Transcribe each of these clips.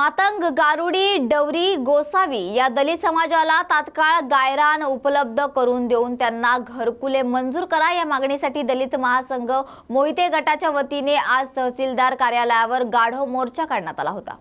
मातंग गारुडी डवरी गोसावी या दलित समाजाला तात्काळ गायरान उपलब्ध करून देऊन त्यांना घरकुले मंजूर करा या मागणीसाठी दलित महासंघ मोहिते गटाच्या वतीने आज तहसीलदार कार्यालयावर गाढव मोर्चा काढण्यात आला होता.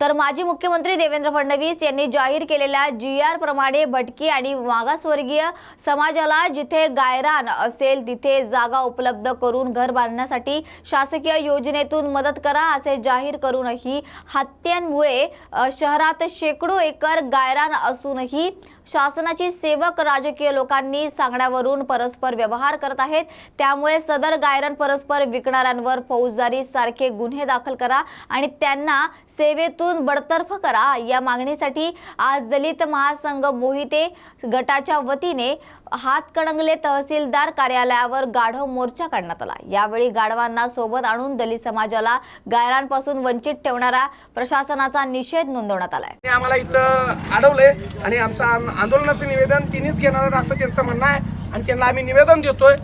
तर माजी मुख्यमंत्री देवेंद्र फडणवीस यांनी जाहीर केलेल्या जी आर प्रमाणे भटकी आणि मागासवर्गीय समाजाला जिथे गायरान असेल तिथे जागा उपलब्ध करून घर बांधण्यासाठी शासकीय योजनेतून मदत करा असे जाहीर करूनही हत्यांमुळे शहरात शेकडो एकर गायरान असूनही शासनाची सेवक राजकीय लोकांनी सांगण्यावरून परस्पर व्यवहार करत आहेत. त्यामुळे सदर गायरन परस्पर विकणाऱ्यांवर फौजदारी सारखे गुन्हे दाखल करा आणि त्यांना सेवेतून बडतर्फ करा या मागणीसाठी आज दलित महासंघ मोहिते गटाच्या वतीने हातकणंगले तहसीलदार कार्यालयावर गाढव मोर्चा काढण्यात आला. यावेळी गाढवांना सोबत आणून दलित समाजाला गायरांपासून वंचित ठेवणारा प्रशासनाचा निषेध नोंदवण्यात आलाय. आम्हाला इथं अडवले आणि आमचा आंदोलनाचं निवेदन तिनेच घेणार आहेत असं त्यांचं म्हणणं आहे. आणि त्यांना आम्ही निवेदन देतोय.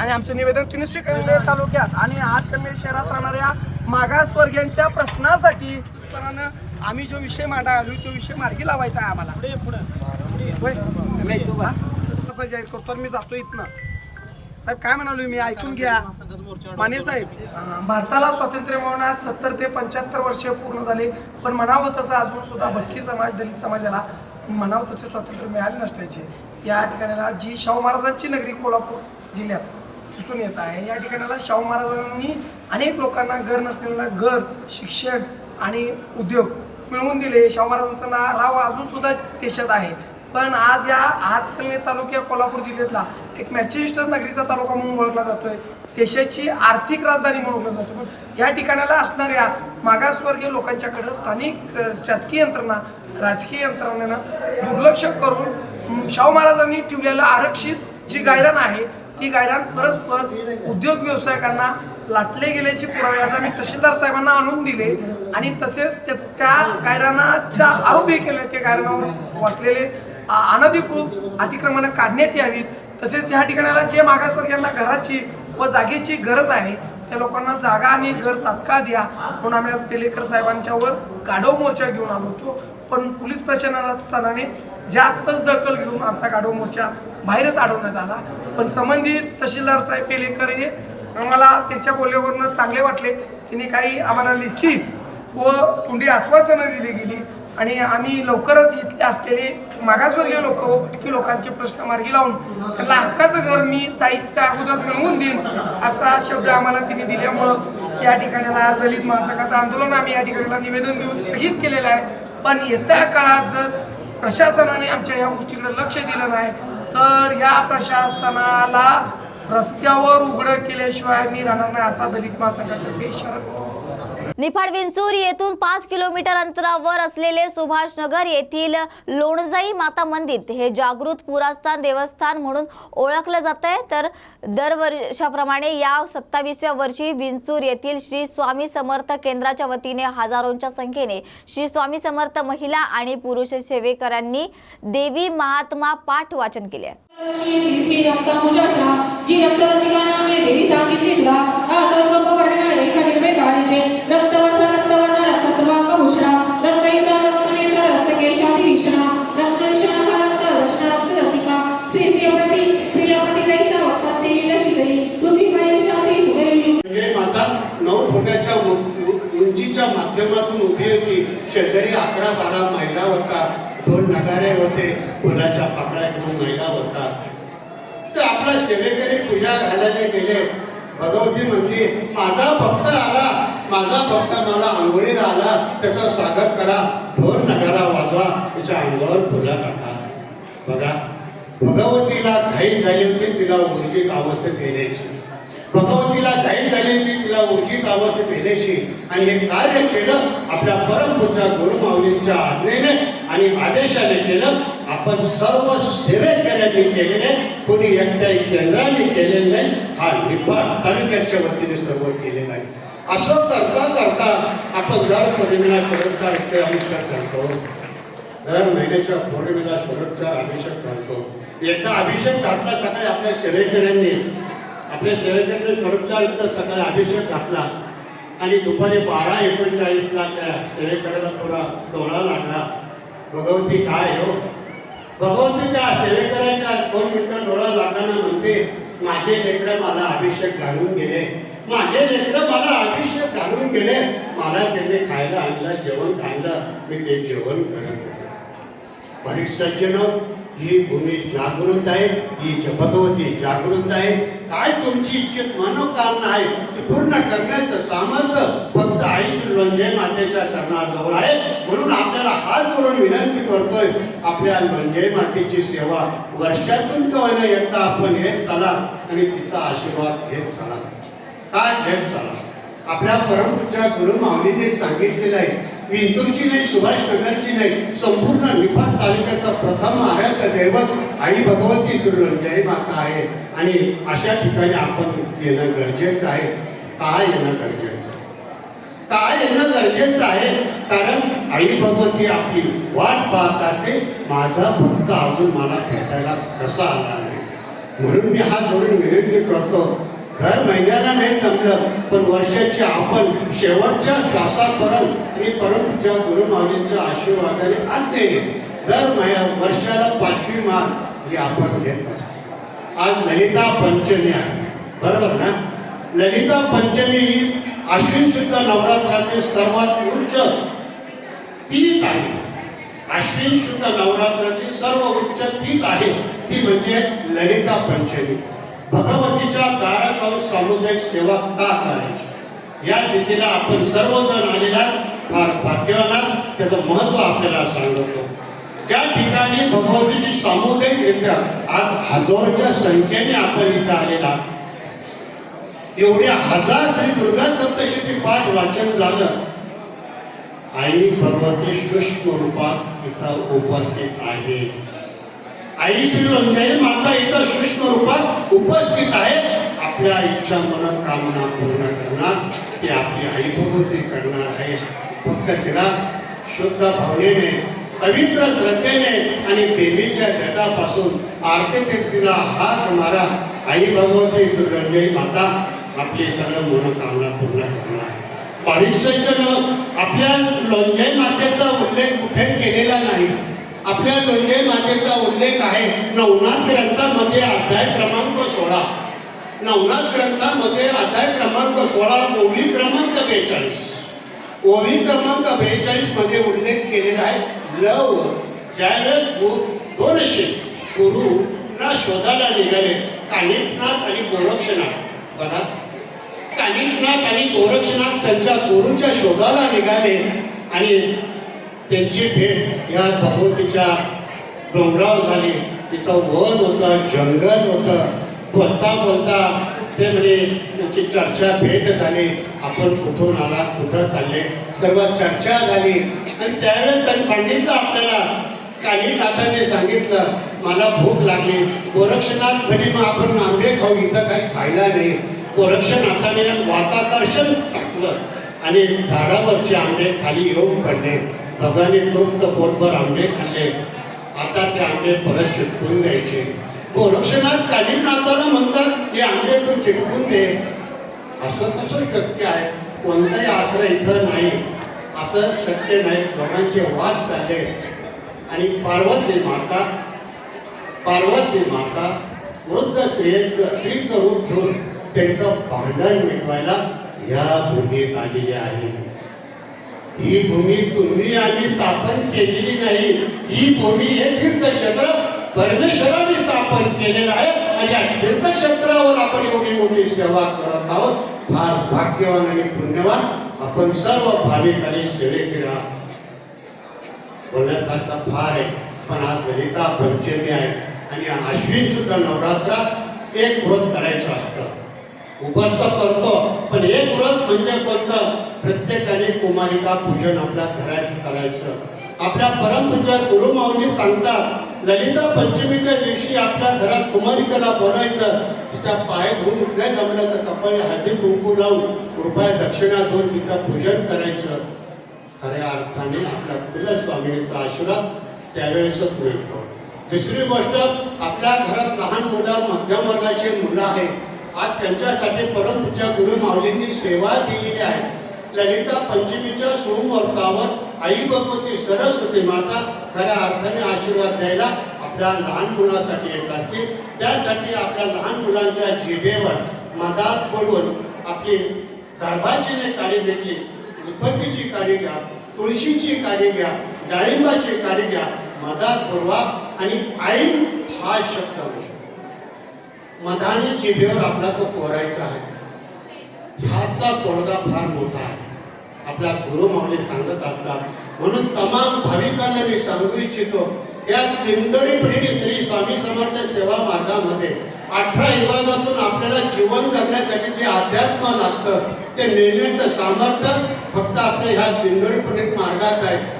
आणि आमचं निवेदन तिने स्वीकारले तालुक्यात आणि हातकणंगले शहरात राहणाऱ्या मागासवर्गीयांच्या प्रश्नासाठी आम्ही जो विषय मांडालो तो विषय मार्गी लावायचा आहे आम्हाला. जाहीर करतो मी जातो इथनं. साहेब काय म्हणालो मी? ऐकून घ्या. माने साहेब भारताला स्वातंत्र्य मिळवण्यास सत्तर ते पंच्याहत्तर वर्ष पूर्ण झाले. पण म्हणावं तसं अजून सुद्धा भटकी समाज दलित समाजाला म्हणावं तसे स्वातंत्र्य मिळाले नसल्याचे या ठिकाणाला जी शाहू महाराजांची नगरी कोल्हापूर जिल्ह्यात दिसून येत आहे या ठिकाणाला शाहू महाराजांनी अनेक लोकांना घर नसलेला घर शिक्षण आणि उद्योग मिळवून दिले. शाहू महाराजांचं ना राव अजून सुद्धा देशात आहे. पण आज या हातकणंगले तालुक्या कोल्हापूर जिल्ह्यातला एक मॅचेस्टर नगरीचा तालुका म्हणून ओळखला जातोय. देशाची आर्थिक राजधानी म्हणून ओळखला जातो. पण या ठिकाणाला असणाऱ्या मागासवर्गीय लोकांच्याकडं स्थानिक शासकीय यंत्रणा राजकीय यंत्रणेनं दुर्लक्ष करून शाहू महाराजांनी ठेवलेलं आरक्षित जी गायरान आहे ती गायरान परस्पर उद्योग व्यावसायिकांना लाटले गेल्याचे पुरावे आज आम्ही तहसीलदार साहेबांना आणून दिले आणि तसेच त्या- त्या गायरानाच्या आरोपही केले त्या गायरानावर वाचलेले अनधिकृत अतिक्रमणं काढण्यात यावीत. तसेच ह्या ठिकाणाला जे मागासवर्गीयांना घराची व जागेची गरज आहे. त्या लोकांना जागा आणि घर तात्काळ द्या. म्हणून आम्ही पेलेकर साहेबांच्यावर गाढव मोर्चा घेऊन आलो होतो. पण पोलीस प्रशासनाने जास्तच दखल घेऊन आमचा गाढव मोर्चा बाहेरच अडवण्यात आला. पण संबंधित तहसीलदार साहेब पेलेकर हे आम्हाला त्यांच्या बोलण्यावरनं चांगले वाटले. त्यांनी काही आम्हाला लेखी व तोंडी आश्वासनं दिली गेली. आणि आम्ही लवकरच इथले असलेले मागासवर्गीय लोक व भटकी लोकांचे प्रश्न मार्गी लावून त्यांना हक्काचं घर मी जायच्या अगोदर मिळवून देईन असा शब्द आम्हाला त्यांनी दिल्यामुळं या ठिकाणाला आज दलित महासंघाचं आंदोलन आम्ही या ठिकाणाला निवेदन देऊन स्थगित केलेलं आहे. पण येत्या काळात जर प्रशासनाने आमच्या या गोष्टीकडे लक्ष दिलं नाही तर या प्रशासनाला रस्त्यावर उघडं केल्याशिवाय मी राहणार नाही असा दलित महासंघातर्फे इशारा निफाड विंचूर येथून पाच किलोमीटर अंतरावर असलेले सुभाषनगर येथील लोणजाई माता मंदिर हे जागृत पुरास्थान देवस्थान म्हणून ओळखलं जात आहे. तर दरवर्षाप्रमाणे या सत्तावीसव्या वर्षी विंचूर येथील श्री स्वामी समर्थ केंद्राच्या वतीने हजारोंच्या संख्येने श्री स्वामी समर्थ महिला आणि पुरुष सेवेकरांनी देवी महात्मा पाठ वाचन केले. श्री जी नगारे होते फुलाच्या पाकळ्या घेऊन महिला होता. तर आपला सेवेकरी पूजा घालायला गेले. भगवती म्हणते माझा भक्त आला माझा भक्त मला आंघोळीला आला त्याचं स्वागत करा ढोल नगारा वाजवा तिच्या अंगावर फुला टाका. बघा भगवतीला घाई झाली होती तिला उर्जित अवस्थेत येण्याची भगवतीला घाई झाली होती तिला उर्जित अवस्थेत येण्याची आणि हे कार्य केलं आपल्या परमपूज्या गुरुमाऊलींच्या आज्ञेने आणि आदेशाने केलं आपण सर्व सेवेकऱ्यांनी केलेले कोणी एकट्याही केंद्राने केलेलं नाही. हा निफाड तालुक्याच्या वतीने सर्व केले आहे असं करता करता आपण दर पौर्णिमेला शेवटचा रक्त अभिषेक करतो. दर महिन्याच्या पौर्णिमेला शेवटचा अभिषेक घालतो एकदा अभिषेक घातला सकाळी आपल्या सेवेकऱ्यांनी आपल्या सेवेकऱ्यांनी शेवटच्या इथं सकाळी अभिषेक घातला. आणि दुपारी बारा एकोणचाळीसला त्या सेवेकऱ्याला थोडा डोळा लागला. भगवती काय हो? भगवती त्या सेवेकराच्या दोन मिनिटं डोळा लागताना म्हणते माझे लेकर मला अभिषेक घालून गेले. माझे लेकर मला अभिषेक घालून गेले. मला त्यांनी खायला आणलं जेवण खाल्लं मी ते जेवण करत होते. परीक्षाजन ही भूमी जागृत आहे ही ज- भगवती जागृत आहे. काय तुमची इच्छित मनोकामना आहे ती पूर्ण करण्याचं सामर्थ्य फक्त आई श्री लोंढे मातेच्या चरणाजवळ आहे. म्हणून आपल्याला हात जोडून विनंती करतोय आपल्या रंजय मातेची सेवा वर्षातून कवायना एकदा आपण घेत चला आणि तिचा आशीर्वाद घेत चला. काय घेत चला? आपल्या परमपूज्या गुरु माऊलींनी सांगितलेलं आहे विंचूरची नाही सुभाषनगरची नाही संपूर्ण निफाड तालुक्याचा प्रथम आराध्य दैवत आई भगवती सुरंजाई माता आहे. आणि अशा ठिकाणी आपण येणं गरजेचं आहे. काय येणं गरजेचं? आहे? काय येणं गरजेचं आहे? कारण आई भगवती आपली वाट पाहत असते. माझा भक्त अजून मला भेटायला कसा आला नाही? म्हणून मी हा जोडून विनंती करतो. दर महिन्याला नाही जमलं पण वर्षाची आपण शेवटच्या श्वासापर्यंत आणि परंतुच्या गुरुमाऊलींच्या आशीर्वादाने आज्ञेने दर महिन्या वर्षाला पाचवी मान ही आपण घेत असतो. आज ललिता पंचमी आहे. बरोबर ना? ललिता पंचमी ही आश्विन शुद्ध नवरात्रातील सर्वात उच्च तीत आहे. आश्विन शुद्ध नवरात्रातील सर्व उच्च तीत आहे. ती म्हणजे ललिता पंचमी. भगवतीच्या दारात जाऊन सामुदायिक सेवा का करायची? या तिथीला आपण सर्वजण आलेला फार भाग्यवान त्याचं महत्त्व आपल्याला सांगतो. त्या ठिकाणी भगवतीची सामुदायिकरित्या आज हजारोच्या संख्येने आपण इथं आलेला एवढ्या हजार श्री दुर्गा सप्तशती पाठ वाचन झालं. आई भगवती सूक्ष्म रूपात इथं उपस्थित आहे. आई श्री माता इथं सूक्ष्म रूपात उपस्थित आहे. आपल्या इच्छा कामना पूर्ण करणार ते आपली आई भगवती करणार आहे. फक्त तिला शुद्ध भावनेने पवित्र श्रद्धेने आणि देवीच्या जटापासून आरती तिला हात मारा. आई भगवती सुरंजयी माता आपली सर्व मनोकामना पूर्ण करणार. परीक्षेच्या आपल्या लोंजय मातेचा उल्लेख कुठे केलेला नाही. आपल्या गंगे मातेचा उल्लेख आहे. नवनाथ ग्रंथामध्ये अध्याय क्रमांक सोळा. नवनाथ ग्रंथामध्ये अध्याय क्रमांक सोळा ओवी क्रमांक बेचाळीस. ओवी क्रमांक बेचाळीसमध्ये उल्लेख केलेला आहे लव. ज्यावेळेस गुरु दोनशे गुरु ना शोधायला निघाले कानिपनाथ आणि गोरक्षनाथ. बघा. कानिपनाथ आणि गोरक्षनाथ त्यांच्या गुरुच्या शोधाला निघाले आणि त्यांची भेट या भगवतीच्या डोंगरावर झाली. तिथं वन होतं जंगल होतं. बोलता बोलता ते म्हणे त्यांची चर्चा भेट झाली. आपण कुठून आला कुठं चालले? सर्व चर्चा झाली. आणि त्यावेळेस त्यांनी सांगितलं आपल्याला. काही कानिनाथाने सांगितलं. मला भूक लागली. गोरक्षनाथ म्हणे मग आपण आंबे खाऊ इथं काही खायला नाही. गोरक्षनाथाने वाताकर्षण टाकलं. आणि झाडावरचे आंबे खाली येऊन पडले. भगाने तृप्त पोटभर आंबे खाल्ले. आता ते आंबे परत चिटकून द्यायचे. हो, गोरक्षनाथ कालिमनाथाला म्हणतात हे आंबे तू चिटकून दे. असं कसं शक्य आहे? कोणताही आश्रय इथं नाही. असं शक्य नाही. दोघांचे वाद चालले. आणि पार्वती माता पार्वती माता वृद्ध स्त्रियेचं स्त्रीचं रूप घेऊन त्यांचं भांडण मिटवायला या भूमीत आलेली आहे. ही भूमी तुम्ही आम्ही स्थापन केलेली नाही. ही भूमी हे तीर्थक्षेत्र परमेश्वराने स्थापन केलेलं आहे आणि या तीर्थक्षेत्रावर आपण एवढी मोठी सेवा करत आहोत. फार भाग्यवान आणि पुण्यवान आपण सर्व भाविक आणि सेवेकरी आहात. बोलण्यासारखं फार आहे पण आज ललिता पंचमी आहे आणि अश्विन सुद्धा नवरात्रात एक व्रत करायचं असतं. उपस्थ करतो पण एक व्रत म्हणजे कोणतं? कुमारिका पूजन आपल्या घरात करायचं? आपल्या परमपूजा गुरुमाऊली सांगतात ललिता पंचमीच्या दिवशी आपल्या घरात कुमारिकेला बोलायचं तिच्या पाय धुवून नाही जमलं तर कपाळी हळदी कुंकू लावून कृपया दक्षिणा धुवून तिचं पूजन करायचं. खऱ्या अर्थाने आपल्या कुलस्वामिनीचा आशीर्वाद त्यावेळेसच मिळतो. दुसरी गोष्ट आपल्या घरात लहान मुलं मध्यम वर्गाची मुलं आहेत. आज त्यांच्यासाठी परमपूजा गुरु माऊलींनी सेवा केलेली आहे. ललिता पंचमीच्या सोमवर्तावर आई भगवती सरस्वती माता खऱ्या अर्थाने आशीर्वाद द्यायला आपल्या लहान मुलासाठी येत असतील त्यासाठी आपल्या लहान मुलांच्या जिभेवर मधात बोलून आपली दरबाजीने काडी भेटली उत्पत्तीची काडी घ्या तुळशीची काडी घ्या डाळिंबाची काडी घ्या मधात बोलवा आणि आई हा शब्द मधाने जिभेवर आपला तो कोरायचा आहे. हातचा तोडगा फार मोठा आहे. आपल्या गुरु माऊली सांगत असतात म्हणून तमाम भाविकांना मी सांगू इच्छितो या दिंडोरी पिढी श्री स्वामी समर्थ सेवा मार्गामध्ये अठरा विभागातून आपल्याला जीवन जगण्यासाठी जे अध्यात्म लागतं ते नेण्याचं सामर्थ्य फक्त आपल्या ह्या दिंडोरी पंडित मार्गात आहे.